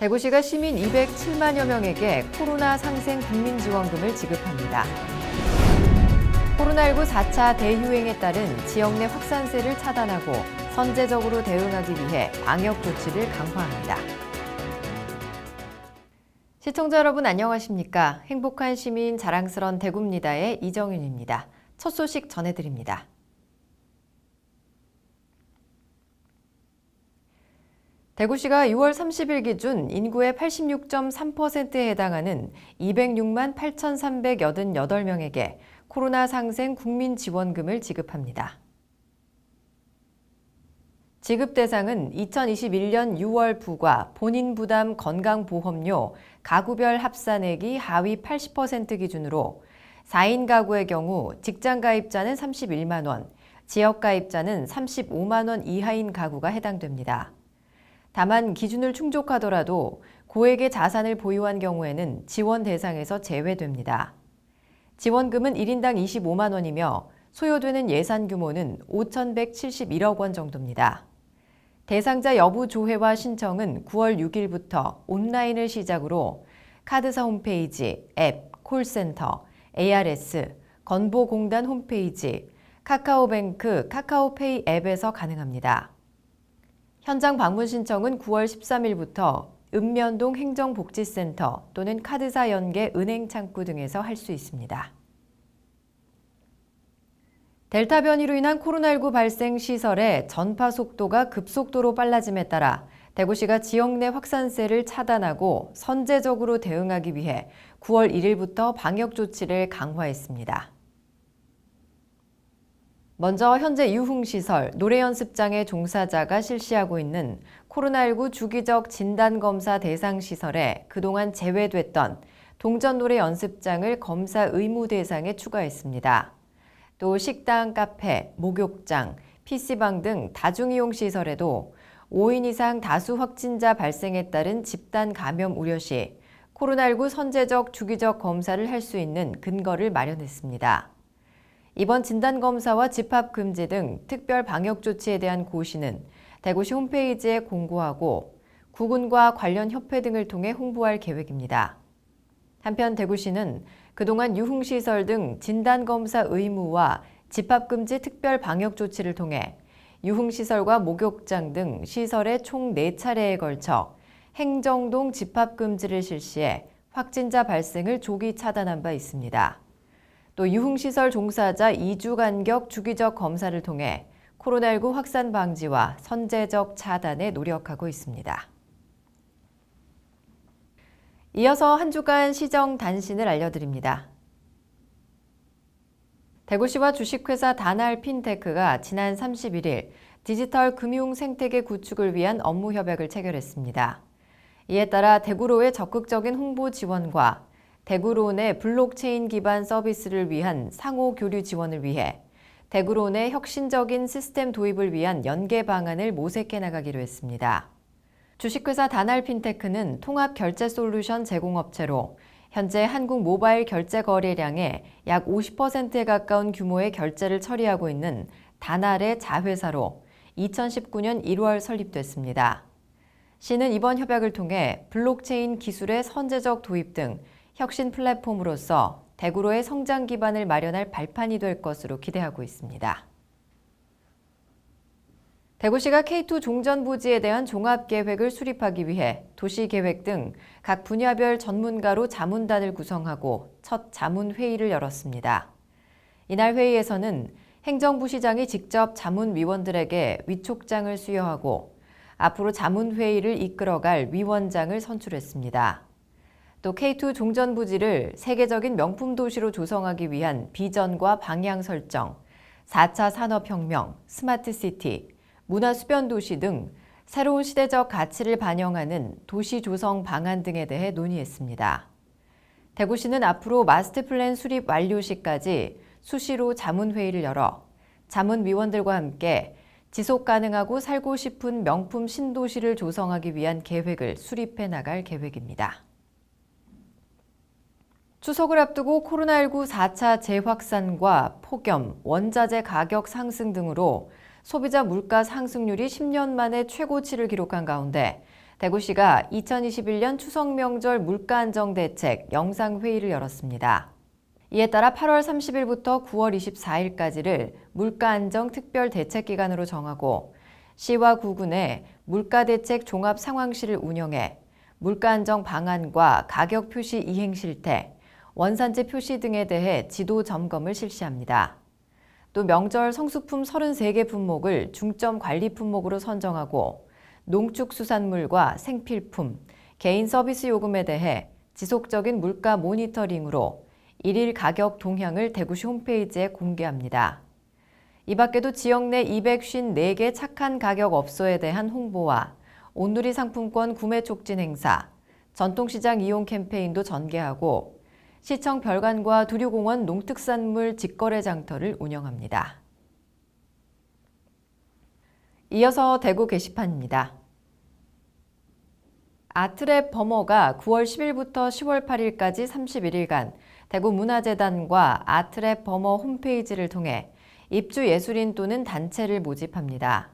대구시가 시민 207만여 명에게 코로나 상생 국민지원금을 지급합니다. 코로나19 4차 대유행에 따른 지역 내 확산세를 차단하고 선제적으로 대응하기 위해 방역 조치를 강화합니다. 시청자 여러분 안녕하십니까? 행복한 시민 자랑스런 대구입니다의 이정윤입니다. 첫 소식 전해드립니다. 대구시가 6월 30일 기준 인구의 86.3%에 해당하는 206만 8,388명에게 코로나 상생 국민 지원금을 지급합니다. 지급 대상은 2021년 6월 부과 본인 부담 건강보험료 가구별 합산액이 하위 80% 기준으로 4인 가구의 경우 직장 가입자는 31만 원, 지역 가입자는 35만 원 이하인 가구가 해당됩니다. 다만 기준을 충족하더라도 고액의 자산을 보유한 경우에는 지원 대상에서 제외됩니다. 지원금은 1인당 25만 원이며 소요되는 예산 규모는 5,171억 원 정도입니다. 대상자 여부 조회와 신청은 9월 6일부터 온라인을 시작으로 카드사 홈페이지, 앱, 콜센터, ARS, 건보공단 홈페이지, 카카오뱅크, 카카오페이 앱에서 가능합니다. 현장 방문 신청은 9월 13일부터 읍면동 행정복지센터 또는 카드사 연계 은행 창구 등에서 할 수 있습니다. 델타 변이로 인한 코로나19 발생 시설의 전파 속도가 급속도로 빨라짐에 따라 대구시가 지역 내 확산세를 차단하고 선제적으로 대응하기 위해 9월 1일부터 방역 조치를 강화했습니다. 먼저 현재 유흥시설, 노래연습장의 종사자가 실시하고 있는 코로나19 주기적 진단검사 대상 시설에 그동안 제외됐던 동전 노래 연습장을 검사 의무 대상에 추가했습니다. 또 식당, 카페, 목욕장, PC방 등 다중이용 시설에도 5인 이상 다수 확진자 발생에 따른 집단 감염 우려 시 코로나19 선제적 주기적 검사를 할 수 있는 근거를 마련했습니다. 이번 진단검사와 집합금지 등 특별 방역 조치에 대한 고시는 대구시 홈페이지에 공고하고 구군과 관련 협회 등을 통해 홍보할 계획입니다. 한편 대구시는 그동안 유흥시설 등 진단검사 의무와 집합금지 특별 방역 조치를 통해 유흥시설과 목욕장 등 시설에 총 4차례에 걸쳐 행정동 집합금지를 실시해 확진자 발생을 조기 차단한 바 있습니다. 또 유흥시설 종사자 2주 간격 주기적 검사를 통해 코로나19 확산 방지와 선제적 차단에 노력하고 있습니다. 이어서 한 주간 시정 단신을 알려드립니다. 대구시와 주식회사 다날 핀테크가 지난 31일 디지털 금융 생태계 구축을 위한 업무 협약을 체결했습니다. 이에 따라 대구로의 적극적인 홍보 지원과 대구론의 블록체인 기반 서비스를 위한 상호 교류 지원을 위해 대구론의 혁신적인 시스템 도입을 위한 연계 방안을 모색해 나가기로 했습니다. 주식회사 다날 핀테크는 통합 결제 솔루션 제공업체로 현재 한국 모바일 결제 거래량의 약 50%에 가까운 규모의 결제를 처리하고 있는 다날의 자회사로 2019년 1월 설립됐습니다. 시는 이번 협약을 통해 블록체인 기술의 선제적 도입 등 혁신 플랫폼으로서 대구로의 성장 기반을 마련할 발판이 될 것으로 기대하고 있습니다. 대구시가 K2 종전 부지에 대한 종합 계획을 수립하기 위해 도시 계획 등 각 분야별 전문가로 자문단을 구성하고 첫 자문 회의를 열었습니다. 이날 회의에서는 행정부 시장이 직접 자문위원들에게 위촉장을 수여하고 앞으로 자문회의를 이끌어갈 위원장을 선출했습니다. 또 K2 종전 부지를 세계적인 명품 도시로 조성하기 위한 비전과 방향 설정, 4차 산업혁명, 스마트 시티, 문화 수변 도시 등 새로운 시대적 가치를 반영하는 도시 조성 방안 등에 대해 논의했습니다. 대구시는 앞으로 마스터 플랜 수립 완료 시까지 수시로 자문회의를 열어 자문위원들과 함께 지속 가능하고 살고 싶은 명품 신도시를 조성하기 위한 계획을 수립해 나갈 계획입니다. 추석을 앞두고 코로나19 4차 재확산과 폭염, 원자재 가격 상승 등으로 소비자 물가 상승률이 10년 만에 최고치를 기록한 가운데 대구시가 2021년 추석 명절 물가 안정 대책 영상 회의를 열었습니다. 이에 따라 8월 30일부터 9월 24일까지를 물가 안정 특별 대책 기간으로 정하고 시와 구군의 물가 대책 종합 상황실을 운영해 물가 안정 방안과 가격 표시 이행 실태, 원산지 표시 등에 대해 지도 점검을 실시합니다. 또 명절 성수품 33개 품목을 중점 관리 품목으로 선정하고 농축수산물과 생필품, 개인 서비스 요금에 대해 지속적인 물가 모니터링으로 일일 가격 동향을 대구시 홈페이지에 공개합니다. 이 밖에도 지역 내 254개 착한 가격 업소에 대한 홍보와 온누리 상품권 구매 촉진 행사, 전통시장 이용 캠페인도 전개하고 시청 별관과 두류공원 농특산물 직거래 장터를 운영합니다. 이어서 대구 게시판입니다. 아트랩 버머가 9월 10일부터 10월 8일까지 31일간 대구 문화재단과 아트랩 버머 홈페이지를 통해 입주 예술인 또는 단체를 모집합니다.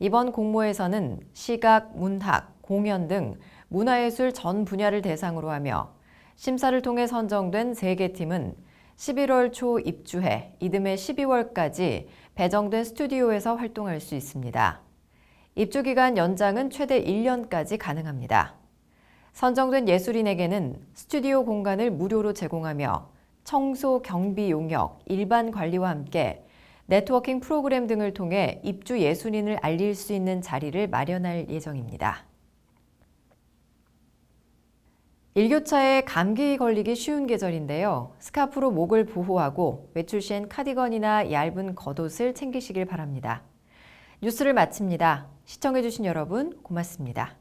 이번 공모에서는 시각, 문학, 공연 등 문화예술 전 분야를 대상으로 하며 심사를 통해 선정된 3개 팀은 11월 초 입주해 이듬해 12월까지 배정된 스튜디오에서 활동할 수 있습니다. 입주 기간 연장은 최대 1년까지 가능합니다. 선정된 예술인에게는 스튜디오 공간을 무료로 제공하며 청소, 경비 용역, 일반 관리와 함께 네트워킹 프로그램 등을 통해 입주 예술인을 알릴 수 있는 자리를 마련할 예정입니다. 일교차에 감기 걸리기 쉬운 계절인데요. 스카프로 목을 보호하고 외출 시엔 카디건이나 얇은 겉옷을 챙기시길 바랍니다. 뉴스를 마칩니다. 시청해주신 여러분 고맙습니다.